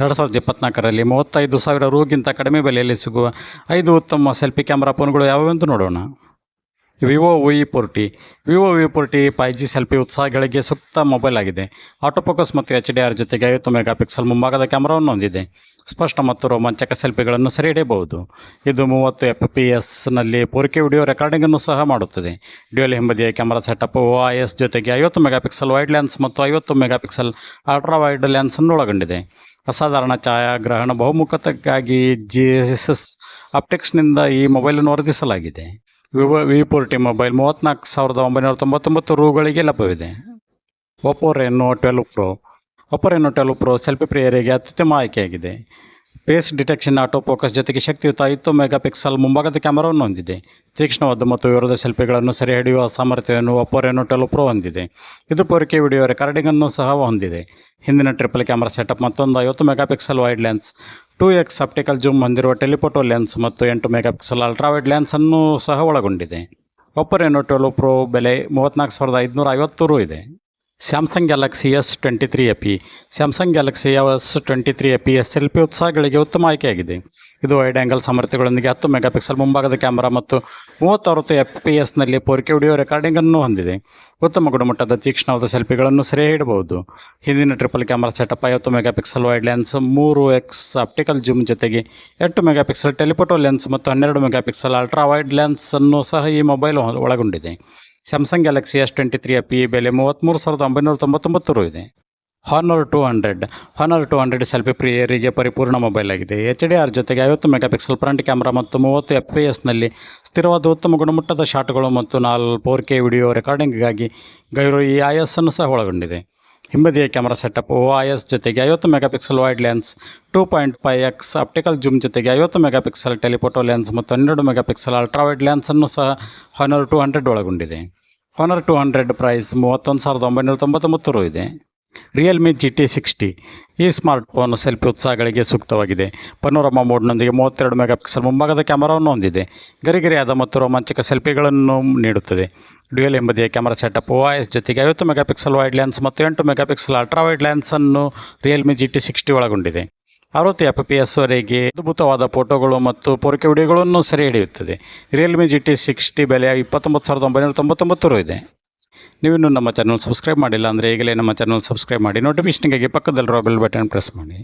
ಎರಡು ಸಾವಿರದ ಇಪ್ಪತ್ನಾಲ್ಕರಲ್ಲಿ ಮೂವತ್ತೈದು ಸಾವಿರ ರೂಗಿಂತ ಕಡಿಮೆ ಬೆಲೆಯಲ್ಲಿ ಸಿಗುವ ಐದು ಉತ್ತಮ ಸೆಲ್ಫಿ ಕ್ಯಾಮ್ರಾ ಫೋನ್ಗಳು ಯಾವುವೆಂದು ನೋಡೋಣ. Vivo V forty. Vivo V forty five G selfie ಉತ್ಸಾಹಗಳಿಗೆ ಸೂಕ್ತ ಮೊಬೈಲ್ ಆಗಿದೆ. ಆಟೋಫೋಕಸ್ ಮತ್ತು ಎಚ್ ಡಿ ಆರ್ ಜೊತೆಗೆ ಐವತ್ತು ಮೆಗಾ ಪಿಕ್ಸೆಲ್ ಮುಂಭಾಗದ ಕ್ಯಾಮ್ರಾವನ್ನು ಹೊಂದಿದೆ. ಸ್ಪಷ್ಟ ಮತ್ತು ರೋಮಾಂಚಕ ಸೆಲ್ಫಿಗಳನ್ನು ಸೆರೆ ಹಿಡಿಯಬಹುದು. ಇದು ಮೂವತ್ತು ಎಫ್ ಪಿ ಎಸ್ನಲ್ಲಿ ಫೋರ್ ಕೆ ವಿಡಿಯೋ ರೆಕಾರ್ಡಿಂಗನ್ನು ಸಹ ಮಾಡುತ್ತದೆ. ಡ್ಯೂಯಲ್ ಹಿಂಬದಿಯ camera setup O I S ಜೊತೆಗೆ ಐವತ್ತು ಮೆಗಾ ಪಿಕ್ಸೆಲ್ ವೈಡ್ ಲೆನ್ಸ್ ಮತ್ತು ಐವತ್ತು ಮೆಗಾ ಪಿಕ್ಸೆಲ್ ಅಲ್ಟ್ರಾ ವೈಡ್ ಲೆನ್ಸನ್ನು ಒಳಗೊಂಡಿದೆ. ಅಸಾಧಾರಣ ಛಾಯಾಗ್ರಹಣ ಬಹುಮುಖತೆಗಾಗಿ ಜಿ ಎಸ್ ಎಸ್ ಅಪ್ಟೆಕ್ಸ್ನಿಂದ ಈ ಮೊಬೈಲನ್ನು ಹೊರದಿಸಲಾಗಿದೆ ವಿವೊ ವಿ ಫೋರ್ಟಿ ಮೊಬೈಲ್ ಮೂವತ್ತ್ನಾಲ್ಕು ಸಾವಿರದ ಒಂಬೈನೂರ ತೊಂಬತ್ತೊಂಬತ್ತು ರೂಗಳಿಗೆ ಲಭ್ಯವಿದೆ. Oppo Reno twelve pro, Oppo Reno twelve pro selfie ಪ್ರಿಯರಿಗೆ ಅತ್ಯುತ್ತಮ ಆಯ್ಕೆಯಾಗಿದೆ. ಫೇಸ್ ಡಿಟೆಕ್ಷನ್ ಆಟೋ ಫೋಕಸ್ ಜೊತೆಗೆ ಶಕ್ತಿಯುತ ಐವತ್ತು ಮೆಗಾ ಪಿಕ್ಸೆಲ್ ಮುಂಭಾಗದ ಕ್ಯಾಮರಾವನ್ನು ಹೊಂದಿದೆ. ತೀಕ್ಷ್ಣವಾದ ಮತ್ತು ವಿರೋಧ ಸೆಲ್ಫಿಗಳನ್ನು ಸೆರೆ ಹಿಡಿಯುವ ಸಾಮರ್ಥ್ಯವನ್ನು ಒಪ್ಪೋ ರೆನೋ ಟೆಲ್ ಪ್ರೊ ಹೊಂದಿದೆ. ಇದು ಪೋರಿಕೆ ವಿಡಿಯೋ ರೆಕಾರ್ಡಿಂಗನ್ನು ಸಹ ಹೊಂದಿದೆ. ಹಿಂದಿನ ಟ್ರಿಪಲ್ ಕ್ಯಾಮರಾ ಸೆಟಪ್ ಮತ್ತೊಂದು ಐವತ್ತು mega pixel wide lens, two x optical zoom ಹೊಂದಿರುವ ಟೆಲಿಫೋಟೋ ಲೆನ್ಸ್ ಮತ್ತು ಎಂಟು ಮೆಗಾ ಪಿಕ್ಸೆಲ್ ಅಲ್ಟ್ರಾ ವೈಡ್ ಲೆನ್ಸನ್ನು ಸಹ ಒಳಗೊಂಡಿದೆ. ಒಪ್ಪೋ ರೆನೋ ಟೆಲ್ ಪ್ರೊ ಬೆಲೆ ಮೂವತ್ತ್ನಾಲ್ಕು ಸಾವಿರದ ಐದುನೂರ ಐವತ್ತು ರೂ ಇದೆ. Samsung Galaxy S twenty three FE Samsung Galaxy S twenty three FE S ಪಿ ಉತ್ಸಾಹಗಳಿಗೆ ಉತ್ತಮ ಆಯ್ಕೆಯಾಗಿದೆ. ಇದು ವೈಡ್ ಆ್ಯಂಗಲ್ ಸಾಮರ್ಥ್ಯಗಳೊಂದಿಗೆ ಹತ್ತು ಮೆಗಾ ಪಿಕ್ಸೆಲ್ ಮುಂಭಾಗದ ಕ್ಯಾಮರಾ ಮತ್ತು ಮೂವತ್ತರವತ್ತು ಎಫ್ ಪಿ ಎಸ್ನಲ್ಲಿ ಪೋರ್ಕೆ ವಿಡಿಯೋ ರೆಕಾರ್ಡಿಂಗನ್ನು ಹೊಂದಿದೆ. ಉತ್ತಮ ಗುಣಮಟ್ಟದ ತೀಕ್ಷ್ಣವಾದ ಸೆಲ್ಫಿಗಳನ್ನು ಸೆರೆ ಹಿಡಬಹುದು ಹಿಂದಿನ ಟ್ರಿಪಲ್ ಕ್ಯಾಮರಾ ಸೆಟಪ್ ಐವತ್ತು ಮೆಗಾ ಪಿಕ್ಸೆಲ್ ವೈಡ್ ಲೆನ್ಸ್ ಮೂರು ಎಕ್ಸ್ ಆಪ್ಟಿಕಲ್ ಜೂಮ್ ಜೊತೆಗೆ ಎಂಟು ಮೆಗಾ ಪಿಕ್ಸೆಲ್ ಟೆಲಿಫೋಟೋ ಲೆನ್ಸ್ ಮತ್ತು ಹನ್ನೆರಡು ಮೆಗಾ ಪಿಕ್ಸೆಲ್ ಅಲ್ಟ್ರಾ ವೈಡ್ ಲೆನ್ಸನ್ನು ಸಹ ಈ ಮೊಬೈಲ್ ಒಳಗೊಂಡಿದೆ. Samsung Galaxy S twenty three P ಬೆಲೆ ಮೂವತ್ತ್ಮೂರು ಸಾವಿರದ ಒಂಬೈನೂರ ತೊಂಬತ್ತೊಂಬತ್ತು ರು ಇದೆ. Honor two hundred Honor two hundred selfie ಪ್ರಿಯರಿಗೆ ಪರಿಪೂರ್ಣ ಮೊಬೈಲ್ ಆಗಿದೆ. ಎಚ್ ಡಿ ಆರ್ ಜೊತೆಗೆ ಐವತ್ತು ಮೆಗಾ ಪಿಕ್ಸೆಲ್ ಫ್ರಂಟ್ ಕ್ಯಾಮ್ರಾ ಮತ್ತು ಮೂವತ್ತು ಎಫ್ ಪಿ ಎಸ್ನಲ್ಲಿ ಸ್ಥಿರವಾದ ಉತ್ತಮ ಗುಣಮಟ್ಟದ ಶಾಟ್ಗಳು ಮತ್ತು ನಾಲ್ ಫೋರ್ ಕೆ ವಿಡಿಯೋ ರೆಕಾರ್ಡಿಂಗ್ಗಾಗಿ ಗೈರೋ ಈ ಐ ಎಸ್ ಅನ್ನು ಸಹ ಒಳಗೊಂಡಿದೆ. ಹಿಂಬದಿಯ camera setup O I S ಜೊತೆಗೆ ಐವತ್ತು megapixel wide lens two point five x optical zoom ಜೊತೆಗೆ ಐವತ್ತು ಮೆಗಾಪಿಕ್ಸೆಲ್ ಟೆಲಿಫೋಟೋ ಲೆನ್ಸ್ ಮತ್ತು ಹನ್ನೆರಡು ಮೆಗಾಪಿಕ್ಸೆಲ್ ಅಲ್ಟ್ರಾ ವೈಡ್ ಲೆನ್ಸನ್ನು ಸಹ ಹಾನರ್ ಟು ಹಂಡ್ರೆಡ್ ಒಳಗೊಂಡಿದೆ. ಹಾನರ್ ಟು ಹಂಡ್ರೆಡ್ ಪ್ರೈಸ್ ಮೂವತ್ತೊಂದು ಸಾವಿರದ ಒಂಬೈನೂರ ತೊಂಬತ್ತೊಂಬತ್ತು ಇದೆ. ರಿಯಲ್ಮಿ ಜಿ ಟಿ ಸಿಕ್ಸ್ಟಿ ಈ ಸ್ಮಾರ್ಟ್ಫೋನ್ ಸೆಲ್ಫಿ ಉತ್ಸಾಹಗಳಿಗೆ ಸೂಕ್ತವಾಗಿದೆ. ಪನೋರಮಾ ಮೋಡ್ನೊಂದಿಗೆ ಮೂವತ್ತೆರಡು ಮೆಗಾ ಪಿಕ್ಸೆಲ್ ಮುಂಭಾಗದ ಕ್ಯಾಮರಾವನ್ನು ಹೊಂದಿದೆ. ಗರಿಗರಿಯಾದ ಮತ್ತು ರೋಮಾಂಚಕ ಸೆಲ್ಫಿಗಳನ್ನು ನೀಡುತ್ತದೆ. ಡ್ಯೂಯಲ್ ಎಂಬುದೇ ಕ್ಯಾಮರಾ ಸೆಟಪ್ ಎಸ್ ಜೊತೆಗೆ ಐವತ್ತು ಮೆಗಾ ಪಿಕ್ಸೆಲ್ ವೈಡ್ ಲೆನ್ಸ್ ಮತ್ತು ಎಂಟು ಮೆಗಾ ಪಿಕ್ಸೆಲ್ ಅಲ್ಟ್ರಾ ವೈಡ್ ಲೆನ್ಸನ್ನು ರಿಯಲ್ಮಿ ಜಿ ಟಿ ಸಿಕ್ಸ್ಟಿ ಒಳಗೊಂಡಿದೆ. ಅರವತ್ತು ಎಫ್ ಪಿ ಎಸ್ ವರೆಗೆ ಅದ್ಭುತವಾದ ಫೋಟೋಗಳು ಮತ್ತು ಪೋರಿಕೆ ವಿಡಿಯೋಗಳನ್ನು ಸೆರೆ ಹಿಡಿಯುತ್ತದೆ. ರಿಯಲ್ಮಿ ಜಿ ಟಿ ಸಿಕ್ಸ್ಟಿ ಬೆಲೆ ಇಪ್ಪತ್ತೊಂಬತ್ತು ಸಾವಿರದ ಒಂಬೈನೂರ ತೊಂಬತ್ತೊಂಬತ್ತು ರು ಇದೆ ನೀವಿನ್ನೂ ನಮ್ಮ ಚಾನಲ್ ಸಬ್ಸ್ಕ್ರೈಬ್ ಮಾಡಿಲ್ಲ ಅಂದರೆ ಈಗಲೇ ನಮ್ಮ ಚಾನಲ್ ಸಬ್ಸ್ಕ್ರೈಬ್ ಮಾಡಿ. ನೋಟಿಫಿಕೇಷನ್ಗಾಗಿ ಪಕ್ಕದಲ್ಲಿರೋ ಬೆಲ್ ಬಟನ್ ಪ್ರೆಸ್ ಮಾಡಿ.